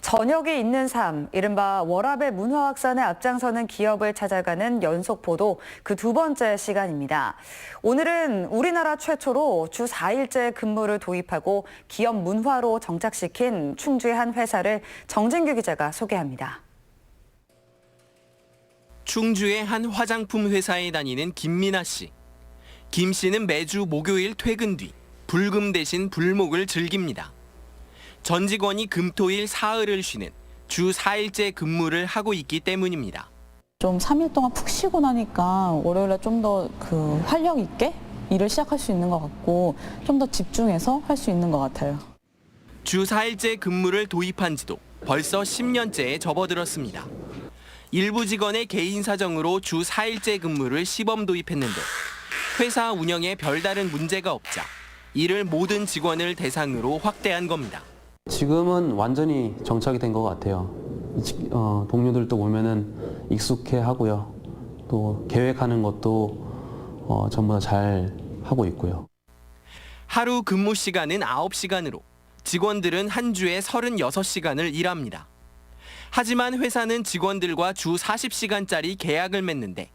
저녁이 있는 삶, 이른바 워라밸 문화 확산에 앞장서는 기업을 찾아가는 연속 보도 그 두 번째 시간입니다. 오늘은 우리나라 최초로 주 4일제 근무를 도입하고 기업 문화로 정착시킨 충주의 한 회사를 정진규 기자가 소개합니다. 충주의 한 화장품 회사에 다니는 김민아 씨. 김 씨는 매주 목요일 퇴근 뒤 불금 대신 불목을 즐깁니다. 전 직원이 금토일 사흘을 쉬는 주 4일제 근무를 하고 있기 때문입니다. 좀 3일 동안 푹 쉬고 나니까 월요일에 좀 더 그 활력 있게 일을 시작할 수 있는 것 같고 좀 더 집중해서 할 수 있는 것 같아요. 주 4일제 근무를 도입한 지도 벌써 10년째에 접어들었습니다. 일부 직원의 개인 사정으로 주 4일제 근무를 시범 도입했는데 회사 운영에 별다른 문제가 없자 이를 모든 직원을 대상으로 확대한 겁니다. 지금은 완전히 정착이 된 것 같아요. 어, 동료들도 보면은 익숙해 하고요. 또 계획하는 것도 어, 전부 다 잘 하고 있고요. 하루 근무 시간은 9시간으로 직원들은 한 주에 36시간을 일합니다. 하지만 회사는 직원들과 주 40시간짜리 계약을 맺는데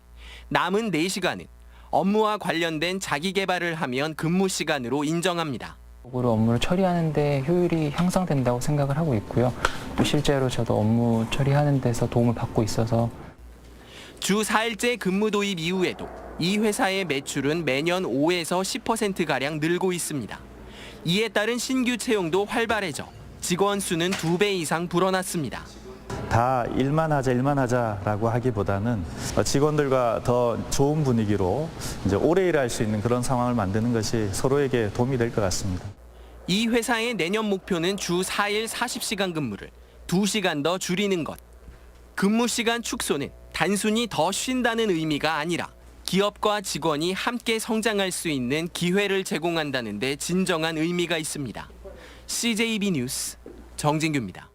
남은 4시간은 업무와 관련된 자기 개발을 하면 근무 시간으로 인정합니다. 으로 업무를 처리하는데 효율이 향상된다고 생각을 하고 있고요. 또 실제로 저도 업무 처리하는 데서 도움을 받고 있어서 주 4일제 근무 도입 이후에도 이 회사의 매출은 매년 5에서 10%가량 늘고 있습니다. 이에 따른 신규 채용도 활발해져 직원 수는 2배 이상 불어났습니다. 다 일만 하자 일만 하자라고 하기보다는 직원들과 더 좋은 분위기로 이제 오래 일할 수 있는 그런 상황을 만드는 것이 서로에게 도움이 될 것 같습니다. 이 회사의 내년 목표는 주 4일 40시간 근무를 2시간 더 줄이는 것. 근무 시간 축소는 단순히 더 쉰다는 의미가 아니라 기업과 직원이 함께 성장할 수 있는 기회를 제공한다는 데 진정한 의미가 있습니다. CJB 뉴스 정진규입니다.